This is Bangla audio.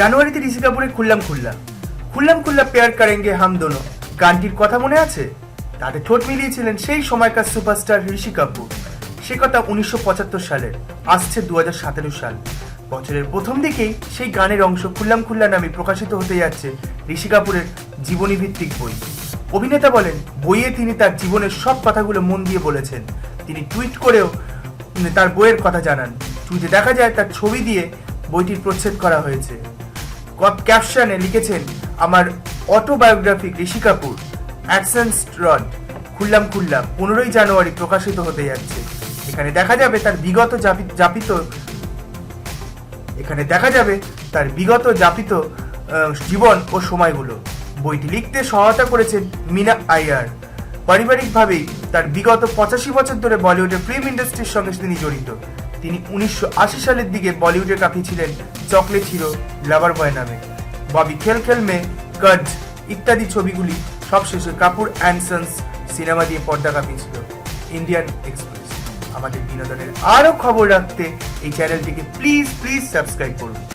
জানুয়ারিতে ঋষি কাপুরে খুললাম খুল্লা। খুললাম খুল্লা, পেয়ার কারেঙ্গে, হাম দোনো। গানটির কথা মনে আছে? তাতে ঠোঁট মিলিয়েছিলেন সেই সময়কার সুপারস্টার ঋষি কাপুর। সে কথা উনিশশো পঁচাত্তর সালের আসছে দু সাল। বছরের প্রথম দিকেই সেই গানের অংশ খুল্লাম খুল্লা নামে প্রকাশিত হতে যাচ্ছে ঋষি কাপুরের জীবনী ভিত্তিক বই। অভিনেতা বলেন, বইয়ে তিনি তার জীবনের সব কথাগুলো মন দিয়ে বলেছেন। তিনি টুইট করেও তার বইয়ের কথা জানান। টুইটে দেখা যায়, তার ছবি দিয়ে বইটির প্রচ্ছেদ করা হয়েছে। ক্যাপশনে লিখেছেন আমার অটোবায়োগ্রাফিক ঋষি কাপুর অ্যাকশন রড খুললাম খুললাম পনেরোই জানুয়ারি প্রকাশিত হতে যাচ্ছে। এখানে দেখা যাবে তার বিগত জাপি- যাপিত এখানে দেখা যাবে তার বিগত আহ, জীবন ও সময়গুলো। বইটি লিখতে সহায়তা করেছেন মিনা আইয়ার পারিবারিকভাবেই তার বিগত পঁচাশি বছর ধরে বলিউডের ফিল্ম ইন্ডাস্ট্রির সঙ্গে তিনি জড়িত। তিনি উনিশশো আশি সালের দিকে বলিউডে কাপি ছিলেন চকলেট হিরো লাভার বয় নামে। ববি খেল খেল মে গজ ইত্যাদি ছবিগুলি সবশেষে কাপুর অ্যান্ড সন্স সিনেমা দিয়ে পর্দা কাঁপিয়েছিল। Indian express. আমাদের বিনোদনের আরও খবর রাখতে এই চ্যানেলটিকে প্লিজ প্লিজ সাবস্ক্রাইব করুন।